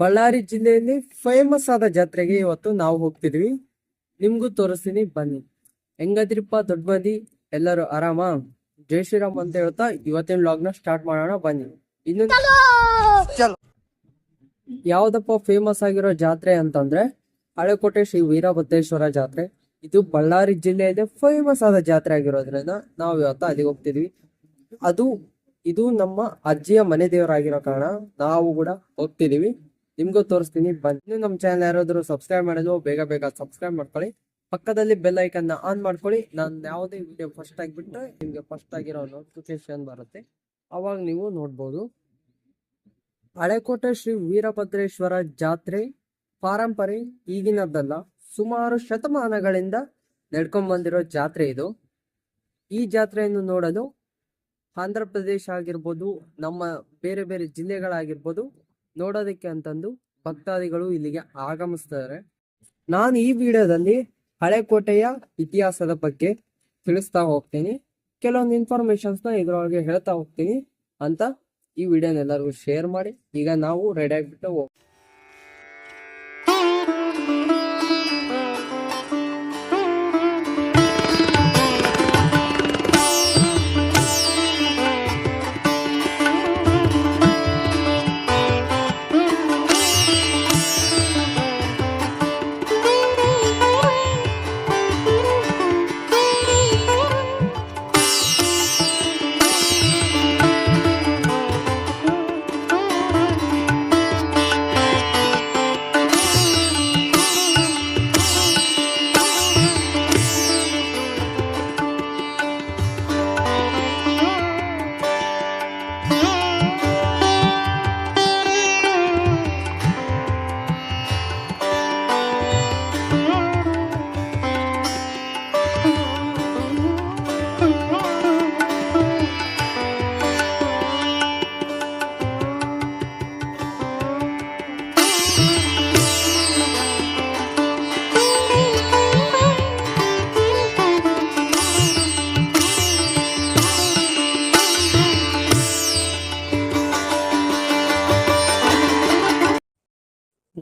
ಬಳ್ಳಾರಿ ಜಿಲ್ಲೆಯಲ್ಲಿ ಫೇಮಸ್ ಆದ ಜಾತ್ರೆಗೆ ಇವತ್ತು ನಾವು ಹೋಗ್ತಿದ್ವಿ. ನಿಮ್ಗೂ ತೋರಿಸ್ತೀನಿ ಬನ್ನಿ. ಹೆಂಗದ್ರಿಪ್ಪ ದೊಡ್ಡ ಮಂದಿ ಎಲ್ಲರೂ ಆರಾಮ? ಜೈ ಶ್ರೀರಾಮ್ ಅಂತ ಹೇಳ್ತಾ ಇವತ್ತಿನ ಲಾಗ್ನ ನ ಸ್ಟಾರ್ಟ್ ಮಾಡೋಣ ಬನ್ನಿ. ಇನ್ನೊಂದು ಯಾವ್ದಪ್ಪ ಫೇಮಸ್ ಆಗಿರೋ ಜಾತ್ರೆ ಅಂತಂದ್ರೆ ಹಳೆಕೋಟೆ ಶ್ರೀ ವೀರಭದ್ರೇಶ್ವರ ಜಾತ್ರೆ. ಇದು ಬಳ್ಳಾರಿ ಜಿಲ್ಲೆಯಲ್ಲಿ ಫೇಮಸ್ ಆದ ಜಾತ್ರೆ ಆಗಿರೋದ್ರಿಂದ ನಾವು ಇವತ್ತು ಅಲ್ಲಿಗೆ ಹೋಗ್ತಿದ್ವಿ. ಅದು ಇದು ನಮ್ಮ ಅಜ್ಜಿಯ ಮನೆ ದೇವರಾಗಿರೋ ಕಾರಣ ನಾವು ಕೂಡ ಹೋಗ್ತಿದೀವಿ. ನಿಮ್ಗೂ ತೋರಿಸ್ತೀನಿ. ಬನ್ನಿ. ನಮ್ಮ ಚಾನಲ್ ಯಾರಾದರೂ ಸಬ್ಸ್ಕ್ರೈಬ್ ಮಾಡಿದ್ರು ಬೇಗ ಬೇಗ ಸಬ್ಸ್ಕ್ರೈಬ್ ಮಾಡ್ಕೊಳ್ಳಿ. ಪಕ್ಕದಲ್ಲಿ ಬೆಲ್ ಐಕನ್ನ ಆನ್ ಮಾಡ್ಕೊಳ್ಳಿ. ನಾನು ಯಾವುದೇ ವಿಡಿಯೋ ಫಸ್ಟ್ ಆಗಿಬಿಟ್ರೆ ನಿಮಗೆ ಫಸ್ಟ್ ಆಗಿರೋ ನೋಟಿಫಿಕೇಶನ್ ಬರುತ್ತೆ. ಅವಾಗ ನೀವು ನೋಡ್ಬೋದು. ಹಳೆಕೋಟೆ ಶ್ರೀ ವೀರಭದ್ರೇಶ್ವರ ಜಾತ್ರೆ ಪಾರಂಪರೆ ಈಗಿನದ್ದಲ್ಲ. ಸುಮಾರು ಶತಮಾನಗಳಿಂದ ನಡ್ಕೊಂಡ್ ಬಂದಿರೋ ಜಾತ್ರೆ ಇದು. ಈ ಜಾತ್ರೆಯನ್ನು ನೋಡಲು ಆಂಧ್ರ ಪ್ರದೇಶ ಆಗಿರ್ಬೋದು, ನಮ್ಮ ಬೇರೆ ಬೇರೆ ಜಿಲ್ಲೆಗಳಾಗಿರ್ಬೋದು, ನೋಡೋದಕ್ಕೆ ಅಂತಂದು ಭಕ್ತಾದಿಗಳು ಇಲ್ಲಿಗೆ ಆಗಮಿಸ್ತಾರೆ. ನಾನು ಈ ವಿಡಿಯೋದಲ್ಲಿ ಹಳೆಕೋಟೆಯ ಇತಿಹಾಸದ ಬಗ್ಗೆ ತಿಳಿಸ್ತಾ ಹೋಗ್ತೀನಿ. ಕೆಲವೊಂದು ಇನ್ಫಾರ್ಮೇಶನ್ಸ್ನ ಇದ್ರೊಳಗೆ ಹೇಳ್ತಾ ಹೋಗ್ತೀನಿ ಅಂತ ಈ ವಿಡಿಯೋನ ಎಲ್ಲರಿಗೂ ಶೇರ್ ಮಾಡಿ. ಈಗ ನಾವು ರೆಡಿ ಆಗಿಬಿಟ್ಟು ಹೋಗ್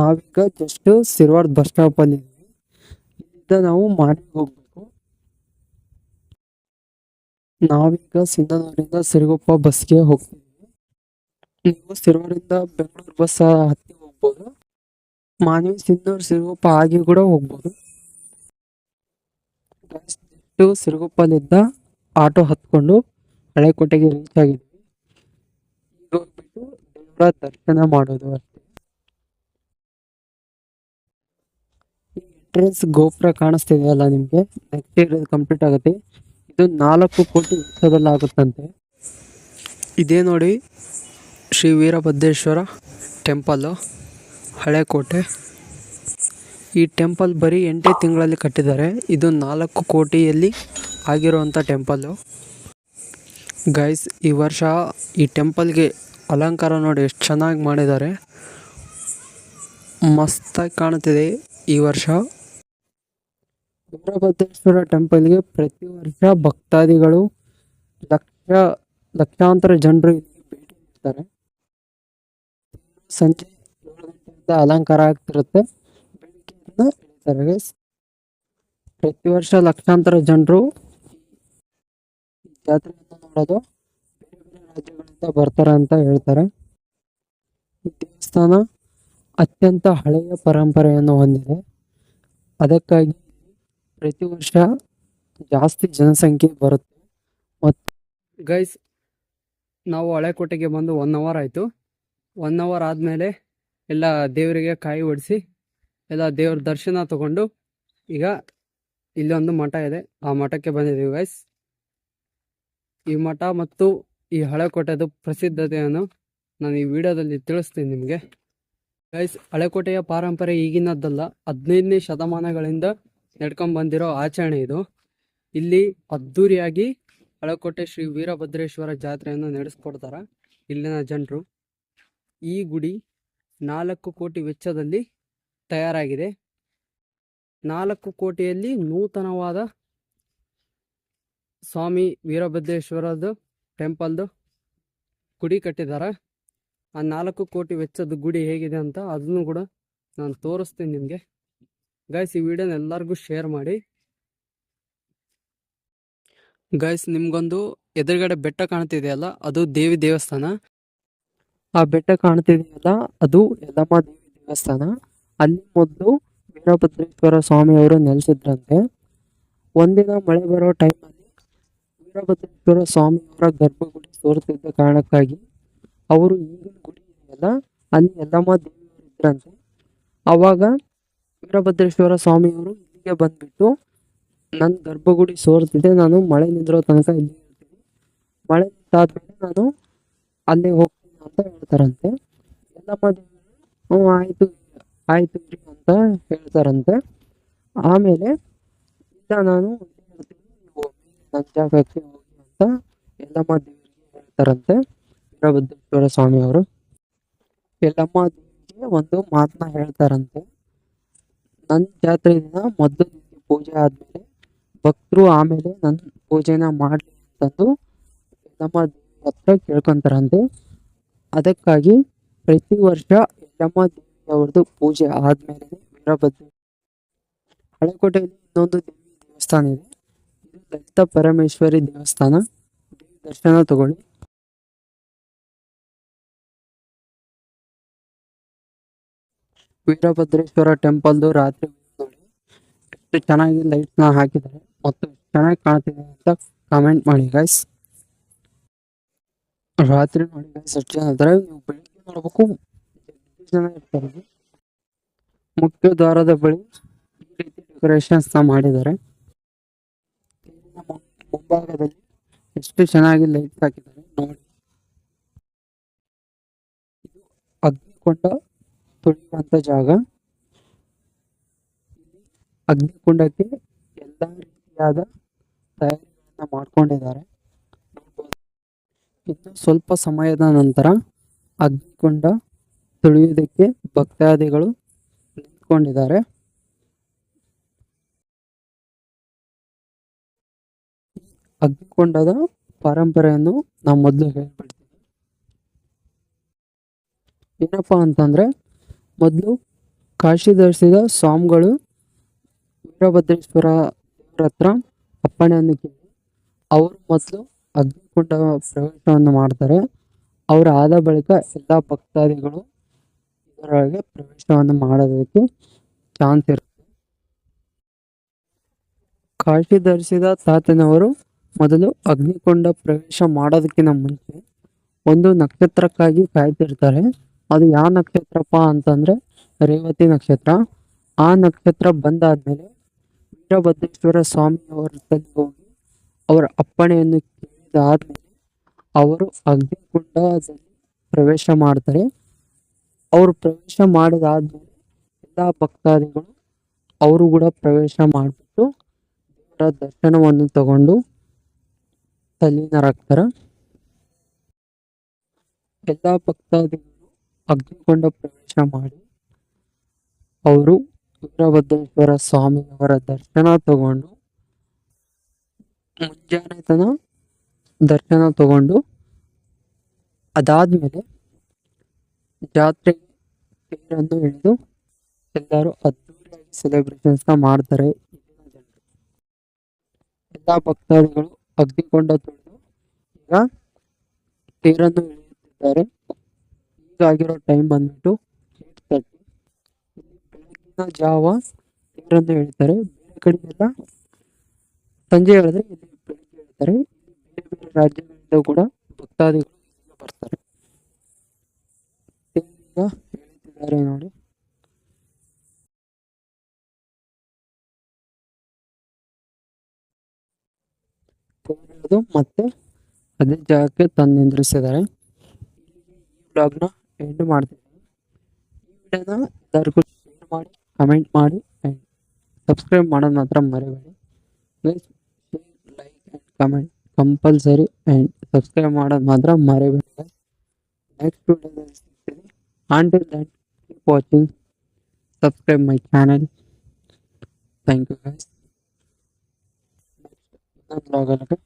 ನಾವೀಗ ಜಸ್ಟ್ ಸಿರ್ವಾರ್ಡ್ ಬಸ್ ಸ್ಟಾಪ್ ಅಲ್ಲಿ ಇಲ್ಲಿಂದ ನಾವು ಮಾಣಿಗೆ ಹೋಗ್ಬೇಕು. ನಾವೀಗ ಸಿಂಧನೂರಿಂದ ಸಿರುಗುಪ್ಪ ಬಸ್ಗೆ ಹೋಗ್ತೀವಿ. ನೀವು ಸಿರ್ವಾರಿಂದ ಬೆಂಗಳೂರು ಬಸ್ ಹತ್ತಿ ಹೋಗ್ಬೋದು. ಮಾನವಿ, ಸಿಂಧೂರು, ಸಿರುಗುಪ್ಪ ಆಗಿ ಕೂಡ ಹೋಗ್ಬೋದು. ಜಸ್ಟ್ ಸಿರುಗುಪ್ಪಲಿಂದ ಆಟೋ ಹತ್ಕೊಂಡು ಹಳೆಕೋಟೆಗೆ ರೀಚ್ ಆಗಿದ್ವಿ ಹೋಗ್ಬಿಟ್ಟು ದೇವರ ದರ್ಶನ ಮಾಡೋದು ಎಂಟ್ರೆನ್ಸ್ ಗೋಪುರ ಕಾಣಿಸ್ತಿದೆಯಲ್ಲ ನಿಮಗೆ? ನೆಕ್ಸ್ಟ್ ಇಯರ್ ಕಂಪ್ಲೀಟ್ ಆಗುತ್ತೆ. ಇದು ನಾಲ್ಕು ಕೋಟಿ ವೆಚ್ಚದಲ್ಲಿ ಆಗುತ್ತಂತೆ ಇದೇ ನೋಡಿ, ಶ್ರೀ ವೀರಭದ್ರೇಶ್ವರ ಟೆಂಪಲ್ಲು ಹಳೆಕೋಟೆ ಈ ಟೆಂಪಲ್ ಬರೀ ಎಂಟೇ ತಿಂಗಳಲ್ಲಿ ಕಟ್ಟಿದ್ದಾರೆ. ಇದು ನಾಲ್ಕು ಕೋಟಿಯಲ್ಲಿ ಆಗಿರುವಂಥ ಟೆಂಪಲ್ಲು ಗೈಸ್ ಈ ವರ್ಷ ಈ ಟೆಂಪಲ್ಗೆ ಅಲಂಕಾರ ನೋಡಿ ಎಷ್ಟು ಚೆನ್ನಾಗಿ ಮಾಡಿದ್ದಾರೆ. ಮಸ್ತಾಗಿ ಕಾಣುತ್ತಿದೆ ಈ ವರ್ಷ. ವೀರಭದ್ರೇಶ್ವರ ಟೆಂಪಲ್ಗೆ ಪ್ರತಿ ವರ್ಷ ಭಕ್ತಾದಿಗಳು ಲಕ್ಷ, ಲಕ್ಷಾಂತರ ಜನರು ಇಲ್ಲಿಗೆ ಭೇಟಿ ನೀಡ್ತಾರೆ. ಸಂಜೆ ಏಳು ಗಂಟೆಯಿಂದ ಅಲಂಕಾರ ಆಗ್ತಿರುತ್ತೆ. ಇಳಿತಾರೆ ಪ್ರತಿ ವರ್ಷ ಲಕ್ಷಾಂತರ ಜನರು ಜಾತ್ರೆಯನ್ನು ನೋಡೋದು ಬೇರೆ ಬೇರೆ ರಾಜ್ಯಗಳಿಂದ ಬರ್ತಾರೆ ಅಂತ ಹೇಳ್ತಾರೆ. ದೇವಸ್ಥಾನ ಅತ್ಯಂತ ಹಳೆಯ ಪರಂಪರೆಯನ್ನು ಹೊಂದಿದೆ. ಅದಕ್ಕಾಗಿ ಪ್ರತಿ ವರ್ಷ ಜಾಸ್ತಿ ಜನಸಂಖ್ಯೆ ಬರುತ್ತೆ. ಮತ್ತು ಗೈಸ್ ನಾವು ಹಳೆಕೋಟೆಗೆ ಬಂದು ಒನ್ ಅವರ್ ಆಯಿತು. ಒನ್ ಅವರ್ ಆದಮೇಲೆ ಎಲ್ಲ ದೇವರಿಗೆ ಕಾಯಿ ಹೊಡಿಸಿ ಎಲ್ಲ ದೇವ್ರ ದರ್ಶನ ತಗೊಂಡು ಈಗ ಇಲ್ಲೊಂದು ಮಠ ಇದೆ. ಆ ಮಠಕ್ಕೆ ಬಂದಿದ್ದೀವಿ ಗೈಸ್ ಈ ಮಠ ಮತ್ತು ಈ ಹಳೆಕೋಟೆದು ಪ್ರಸಿದ್ಧತೆಯನ್ನು ನಾನು ಈ ವಿಡಿಯೋದಲ್ಲಿ ತಿಳಿಸ್ತೀನಿ ನಿಮಗೆ. ಗೈಸ್ ಹಳೆಕೋಟೆಯ ಪಾರಂಪರೆ ಈಗಿನದ್ದಲ್ಲ. ಹದಿನೈದನೇ ಶತಮಾನಗಳಿಂದ ನಡ್ಕೊಂಡ್ ಬಂದಿರೋ ಆಚರಣೆ ಇದು. ಇಲ್ಲಿ ಅದ್ದೂರಿಯಾಗಿ ಅಳಕೋಟೆ ಶ್ರೀ ವೀರಭದ್ರೇಶ್ವರ ಜಾತ್ರೆಯನ್ನು ನಡೆಸ್ಕೊಡ್ತಾರೆ ಇಲ್ಲಿನ ಜನರು. ಈ ಗುಡಿ ನಾಲ್ಕು ಕೋಟಿ ವೆಚ್ಚದಲ್ಲಿ ತಯಾರಾಗಿದೆ. ನಾಲ್ಕು ಕೋಟಿಯಲ್ಲಿ ನೂತನವಾದ ಸ್ವಾಮಿ ವೀರಭದ್ರೇಶ್ವರದ್ದು ಟೆಂಪಲ್ದು ಗುಡಿ ಕಟ್ಟಿದ್ದಾರೆ ಆ ನಾಲ್ಕು ಕೋಟಿ ವೆಚ್ಚದ ಗುಡಿ ಹೇಗಿದೆ ಅಂತ ಅದನ್ನು ಕೂಡ ನಾನು ತೋರಿಸ್ತೀನಿ ನಿಮಗೆ. ಗೈಸ್ ಈ ವಿಡಿಯೋನ ಎಲ್ಲರಿಗೂ ಶೇರ್ ಮಾಡಿ. ಗಾಯ್ಸ್ ನಿಮ್ಗೊಂದು ಎದುರುಗಡೆ ಬೆಟ್ಟ ಕಾಣ್ತಿದೆಯಲ್ಲ, ಅದು ದೇವಿ ದೇವಸ್ಥಾನ. ಆ ಬೆಟ್ಟ ಕಾಣ್ತಿದೆಯಲ್ಲ, ಅದು ಯಲ್ಲಮ್ಮ ದೇವಿ ದೇವಸ್ಥಾನ. ಅಲ್ಲಿ ಮೊದಲು ವೀರಭದ್ರೇಶ್ವರ ಸ್ವಾಮಿಯವರು ನೆಲೆಸಿದ್ರಂತೆ. ಒಂದಿನ ಮಳೆ ಬರೋ ಟೈಮಲ್ಲಿ ವೀರಭದ್ರೇಶ್ವರ ಸ್ವಾಮಿಯವರ ಗರ್ಭಗುಡಿ ಸೋರುತ್ತಿದ್ದ ಕಾರಣಕ್ಕಾಗಿ ಅವರು ಈಗಿನ ಗುಡಿ ಇದೆಯಲ್ಲ, ಅಲ್ಲಿ ಯಲ್ಲಮ್ಮ ದೇವಿಯವರು ಇದ್ರಂತೆ. ಅವಾಗ ವೀರಭದ್ರೇಶ್ವರ ಸ್ವಾಮಿಯವರು ಇಲ್ಲಿಗೆ ಬಂದ್ಬಿಟ್ಟು ನನ್ನ ಗರ್ಭಗುಡಿ ಸೋರ್ತಿದೆ. ನಾನು ಮಳೆ ನಿಂದಿರೋ ತನಕ ಇಲ್ಲಿ ಇರ್ತೀನಿ. ಮಳೆ ನಿಂತಾದ್ಮೇಲೆ ನಾನು ಅಲ್ಲೇ ಹೋಗ್ತೀನಿ ಅಂತ ಹೇಳ್ತಾರಂತೆ. ಎಲ್ಲಮ್ಮ ದೇವರು ಹ್ಞೂ ಆಯಿತು ಆಯಿತು ಇರಿ ಅಂತ ಹೇಳ್ತಾರಂತೆ. ಆಮೇಲೆ ಇಲ್ಲ ನಾನು ಹೇಳ್ತೀನಿ ನನ್ನ ಜಾಗಕ್ಕೆ ಹೋಗಿ ಅಂತ ಎಲ್ಲಮ್ಮ ದೇವರಿಗೆ ಹೇಳ್ತಾರಂತೆ. ವೀರಭದ್ರೇಶ್ವರ ಸ್ವಾಮಿಯವರು. ಎಲ್ಲಮ್ಮ ದೇವರಿಗೆ ಒಂದು ಮಾತನ್ನ ಹೇಳ್ತಾರಂತೆ. ನನ್ನ ಜಾತ್ರೆ ದಿನ ಮೊದಲು ಪೂಜೆ ಆದಮೇಲೆ ಭಕ್ತರು ಆಮೇಲೆ ನನ್ನ ಪೂಜೆನ ಮಾಡಲಿ ಅಂತಂದು ನಮ್ಮ ಹತ್ರ ಕೇಳ್ಕೊಂತಾರಂತೆ. ಅದಕ್ಕಾಗಿ ಪ್ರತಿ ವರ್ಷ ಯಲ್ಲಮ್ಮ ದೇವಿ ಅವ್ರದ್ದು ಪೂಜೆ ಆದಮೇಲೆ ವೀರಭದ್ರ ಹಳೆಕೋಟೆಯಲ್ಲಿ ಇನ್ನೊಂದು ದೇವಿ ದೇವಸ್ಥಾನ ಇದೆ. ಇದು ಪರಮೇಶ್ವರಿ ದೇವಸ್ಥಾನ. ದೇವಿ ದರ್ಶನ ತಗೊಳ್ಳಿ. ವೀರಭದ್ರೇಶ್ವರ ಟೆಂಪಲ್ದು ರಾತ್ರಿ ಎಷ್ಟು ಚೆನ್ನಾಗಿ ಲೈಟ್ಸ್ನ ಹಾಕಿದ್ದಾರೆ. ಮತ್ತು ಚೆನ್ನಾಗಿ ಕಾಣ್ತಿದೆ ಅಂತ ಕಾಮೆಂಟ್ ಮಾಡಿ ಗೈಸ್ ರಾತ್ರಿ ನೋಡಿ ಗೈಸ್ ಎಷ್ಟು ಜನ ಇದ್ದಾರೆ. ನೀವು ಬೆಳಿಗ್ಗೆ ನೋಡ್ಬೇಕು. ಜನ ಇರ್ತಾರೆ? ಮುಖ್ಯ ದ್ವಾರದ ಬಳಿ ಈ ರೀತಿ ಡೆಕೋರೇಷನ್ಸ್ನ ಮಾಡಿದ್ದಾರೆ. ಮುಂಭಾಗದಲ್ಲಿ ಎಷ್ಟು ಚೆನ್ನಾಗಿ ಲೈಟ್ಸ್ ಹಾಕಿದ್ದಾರೆ ನೋಡಿ. ಇದು ಅಗ್ನಿಕೊಂಡ ತುಳಿಯುವಂತ ಜಾಗ. ಅಗ್ನಿಕುಂಡಕ್ಕೆ ಎಲ್ಲ ರೀತಿಯಾದ ತಯಾರಿಗಳನ್ನ ಮಾಡ್ಕೊಂಡಿದ್ದಾರೆ. ಇನ್ನು ಸ್ವಲ್ಪ ಸಮಯದ ನಂತರ ಅಗ್ನಿಕುಂಡ ತುಳಿಯುವುದಕ್ಕೆ ಭಕ್ತಾದಿಗಳು ನಿಂತ್ಕೊಂಡಿದ್ದಾರೆ. ಅಗ್ನಿಕೊಂಡದ ಪರಂಪರೆಯನ್ನು ನಾವು ಮೊದಲು ಹೇಳ್ಬಿಡ್ತೀವಿ ಏನಪ್ಪಾ ಅಂತಂದ್ರೆ ಮೊದಲು ಕಾಶಿ ಧರಿಸಿದ ಸ್ವಾಮಿಗಳು ವೀರಭದ್ರೇಶ್ವರ ದೇವರ ಹತ್ರ ಅಪ್ಪಣೆಯನ್ನು ಕೇಳಿ, ಅವರು ಮೊದಲು ಅಗ್ನಿಕುಂಡ ಪ್ರವೇಶವನ್ನು ಮಾಡ್ತಾರೆ. ಅವರ ಆದ ಬಳಿಕ ಎಲ್ಲ ಭಕ್ತಾದಿಗಳು ಇದರೊಳಗೆ ಪ್ರವೇಶವನ್ನು ಮಾಡೋದಕ್ಕೆ ಚಾನ್ಸ್ ಇರುತ್ತೆ. ಕಾಶಿ ಧರಿಸಿದ ತಾತನವರು ಮೊದಲು ಅಗ್ನಿಕೊಂಡ ಪ್ರವೇಶ ಮಾಡೋದಕ್ಕಿಂತ ಮುಂಚೆ ಒಂದು ನಕ್ಷತ್ರಕ್ಕಾಗಿ ಕಾಯ್ತಿರ್ತಾರೆ. ಅದು ಯಾವ ನಕ್ಷತ್ರಪ್ಪ ಅಂತಂದ್ರೆ ರೇವತಿ ನಕ್ಷತ್ರ. ಆ ನಕ್ಷತ್ರ ಬಂದಾದ್ಮೇಲೆ ವೀರಭದ್ರೇಶ್ವರ ಸ್ವಾಮಿಯವರ ತಲೆ ಹೋಗಿ ಅವರ ಅಪ್ಪಣೆಯನ್ನು ಕೇಳಿದಾದ್ಮೇಲೆ ಅವರು ಅಗ್ನಿಕುಂಡದಲ್ಲಿ ಪ್ರವೇಶ ಮಾಡ್ತಾರೆ. ಅವರು ಪ್ರವೇಶ ಮಾಡಿದಾದ್ಮೇಲೆ ಎಲ್ಲ ಭಕ್ತಾದಿಗಳು ಅವರು ಕೂಡ ಪ್ರವೇಶ ಮಾಡಿಬಿಟ್ಟು ದೇವರ ದರ್ಶನವನ್ನು ತಗೊಂಡು ತಲ್ಲೀನರಾಗ್ತಾರೆ ಎಲ್ಲ ಭಕ್ತಾದಿಗಳು ಅಗ್ನಿಕೊಂಡ ಪ್ರವೇಶ ಮಾಡಿ ಅವರು ವೀರಭದ್ರೇಶ್ವರ ಸ್ವಾಮಿಯವರ ದರ್ಶನ ತಗೊಂಡು ಮುಂಜಾನೆ ತನ ದರ್ಶನ ತಗೊಂಡು ಅದಾದ್ಮೇಲೆ ಜಾತ್ರೆ ತೇರನ್ನು ಹಿಡಿದು ಎಲ್ಲರೂ ಅದ್ದೂರಿಯಾಗಿ ಸೆಲೆಬ್ರೇಷನ್ಸ್ ಮಾಡ್ತಾರೆ ಎಲ್ಲ ಭಕ್ತಾದಿಗಳು ಅಗ್ನಿಕೊಂಡ ತೊಳೆದು ಈಗ ತೇರನ್ನು ಇಳಿಯುತ್ತಿದ್ದಾರೆ ಈಗಾಗಿರೋ ಟೈಮ್ ಬಂದ್ಬಿಟ್ಟು ಏಟ್ ತರ್ಟಿ ಬೆಳಗಿನ ಜಾವ ತೇರನ್ನು ಹೇಳ್ತಾರೆ? ಬೇರೆ ಸಂಜೆ ಹೇಳಿದ್ರೆ ಇಲ್ಲಿ ಬೆಳಗ್ಗೆ ಹೇಳ್ತಾರೆ. ಬೇರೆ ಬೇರೆ ರಾಜ್ಯಗಳಿಂದ ಕೂಡ ಭಕ್ತಾದಿಗಳು ಬರ್ತಾರೆ. ಹೇಳ್ತಿದ್ದಾರೆ ನೋಡಿ. ಮತ್ತೆ ಅದೇ ಜಾಗಕ್ಕೆ ತಂದು ನಿಂದ್ರಿಸಿದ್ದಾರೆ. ಈ ಬ್ಲಾಗ್ನ ಎಂಡ್ ಮಾಡ್ತಿದ್ದೀನಿ ಈ ವಿಡಿಯೋನ ಎಲ್ಲರಿಗೂ ಶೇರ್ ಮಾಡಿ, ಕಮೆಂಟ್ ಮಾಡಿ ಆ್ಯಂಡ್ ಸಬ್ಸ್ಕ್ರೈಬ್ ಮಾಡೋದು ಮಾತ್ರ ಮರಿಬೇಡಿ. Guys share like and comment compulsory and subscribe ಮಾಡೋದು ಮಾತ್ರ ಮರಿಬೇಡಿ. ಗೈಸ್ ನೆಕ್ಸ್ಟ್ ವಿಡಿಯೋದಲ್ಲಿ ಸಿಗ್ತೀನಿ. Until that keep watching subscribe my channel thank you guys next ಇನ್ನೊಂದು ಬ್ಲಾಗಲ್ಲಿ